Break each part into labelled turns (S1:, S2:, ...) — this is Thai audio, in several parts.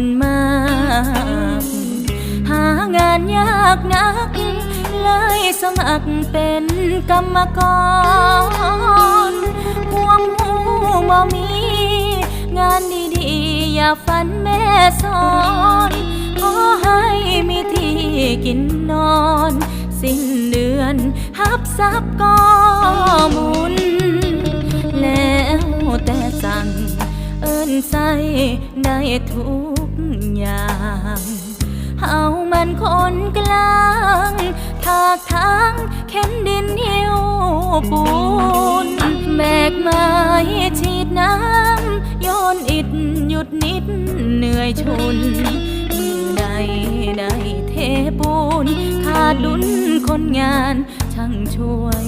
S1: นมาก หางานยากนัก เลยสมัครเป็นกรรมกรห่วงหูบ่มี งานดีๆ อย่าฝันแม่สอนขอให้มีที่กินนอน สิ้นเดือนหับซับก็หมุน แล้วแต่สั่ง เอิ้นใส่ได้ทุกอย่างเฮามันคนกลางทากทางเข็นดินหิวปูนแบกไม้ฉีดน้ำโยนอิดหยุดนิดเหนื่อยชุนมือใดได้เทปูนขาดดุนคนงานช่างช่วย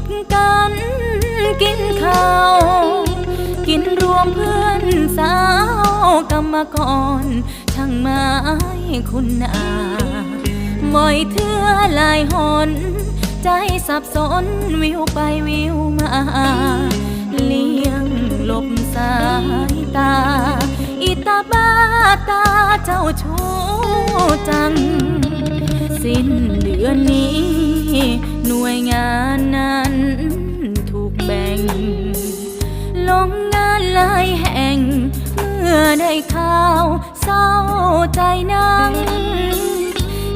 S1: ดกันกินข้าวกินรวมเพื่อนสาวกรรมกรช่างไม้คุณอาบ่อยเทื่อลายหน ใจสับสนวิวไปวิวมา เลี้ยงหลบสายตา อิตาบ้าตาเจ้าชู้จัง สิ้นเดือนนี้ ได้ข่าวเศร้าใจนัง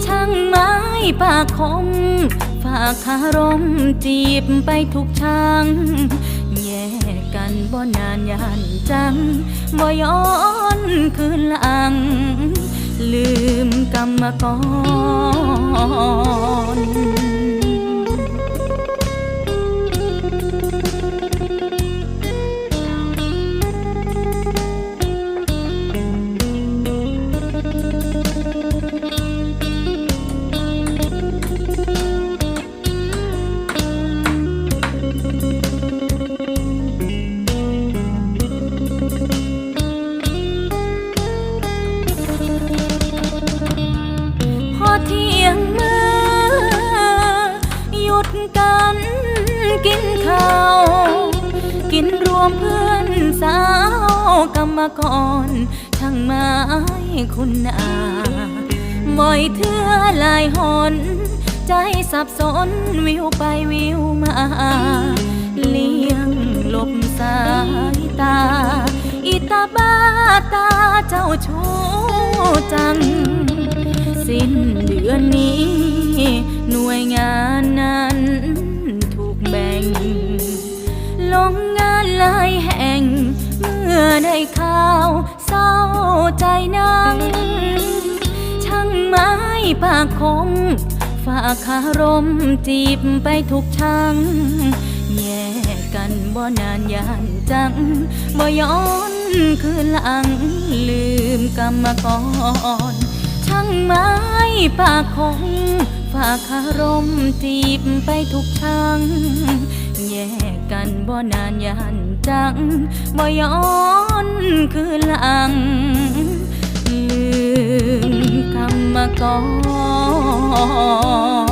S1: ช่างไม้ปากคม ฝากคารมจีบไปทุกช่าง แยกกันบ่นานยานจัง บ่ย้อนคืนหลัง ลืมกรรมกร มเพื่อนสาวกรรมกรช่างไม้คุณอาบ่อยเทื่อลายหน ใจสับสนวิวไปวิวมา เลี้ยงหลบสายตา อิตาบ้าตาเจ้าชู้จัง สิ้นเดือนนี้ หน่วยงานนั้น ได้ข่าวเศร้าใจนัง ช่างไม้ปากคมฝากคารมจีบไปทุกช่างแยกกันบ่นานยานจัง บ่ย้อนคืนหลัง ลืมกรรมกรช่างไม้ปากคงฝากคารมจีบไปทุกช่าง แยกกันบ่นานยานจังบ่ย้อนคืนหลัง ลืมกรรมก่อน